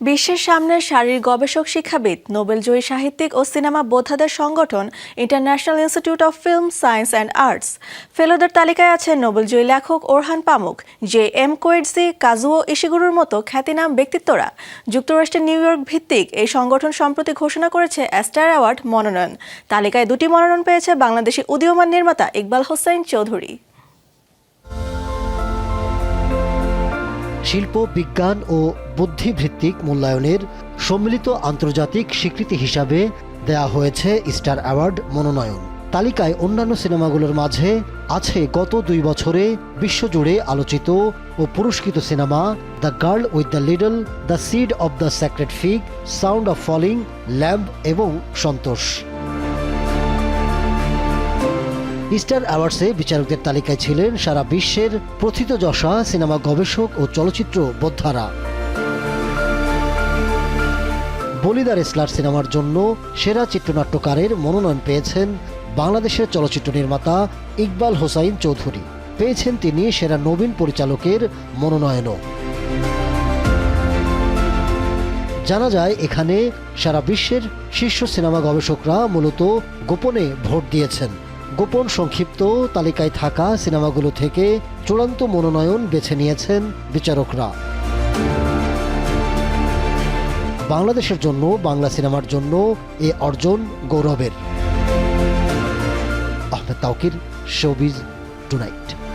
বিশ্বের সামনের সারির গবেষক শিক্ষাবিদ, নোবেলজয়ী সাহিত্যিক ও সিনেমা বোদ্ধাদের সংগঠন International Institute of Film Science and Arts. ফেলোদের তালিকায় আছে নোবেলজয়ী লেখক Orhan Pamuk, J M Coetzee Kazuo ইশিগুরুর মতো খ্যাতিনাম ব্যক্তিত্বরা। যুক্তরাষ্ট্রের নিউ ইয়র্ক ভিত্তিক এই সংগঠন সম্প্রতি ঘোষণা করেছে অ্যাস্টার অ্যাওয়ার্ড মনোনয়ন। তালিকায় দুটি মনোনয়ন পেয়েছে বাংলাদেশি উদীয়মান নির্মাতা ইকবাল হোসেন চৌধুরী। শিল্প, বিজ্ঞান ও বুদ্ধিভিত্তিক মূল্যায়নের সম্মিলিত আন্তর্জাতিক স্বীকৃতি হিসাবে দেয়া হয়েছে স্টার অ্যাওয়ার্ড মনোনয়ন। তালিকায় অন্যান্য সিনেমাগুলোর মাঝে আছে গত দুই বছরে বিশ্বজুড়ে আলোচিত ও পুরস্কৃত cinema the Girl with the Needle, the Seed of the Sacred Fig, Sound of Falling, Lamp এবং সন্তোষ। ইস্টার অ্যাওয়ার্ডসে বিচারকদের তালিকায় ছিলেন সারা বিশ্বের প্রথিতযশা সিনেমা গবেষক ও চলচ্চিত্র বোদ্ধারা। বলিদার ইসলার সিনেমার জন্য সেরা চিত্রনাট্যকারের মনোনয়ন পেয়েছেন বাংলাদেশের চলচ্চিত্র নির্মাতা ইকবাল হোসাইন চৌধুরী। পেয়েছেন তিনি সেরা নবীন পরিচালকের মনোনয়নও। জানা যায়, এখানে সারা বিশ্বের শীর্ষ সিনেমা গবেষকরা মূলত গোপনে ভোট দিয়েছেন। গোপন সংক্ষিপ্ত তালিকায় থাকা সিনেমাগুলো থেকে চূড়ান্ত মনোনয়ন বেছে নিয়েছেন বিচারকরা। বাংলাদেশের জন্য, বাংলা সিনেমার জন্য এ অর্জন গৌরবের। Ahmed Taukir, Showbiz Tonight.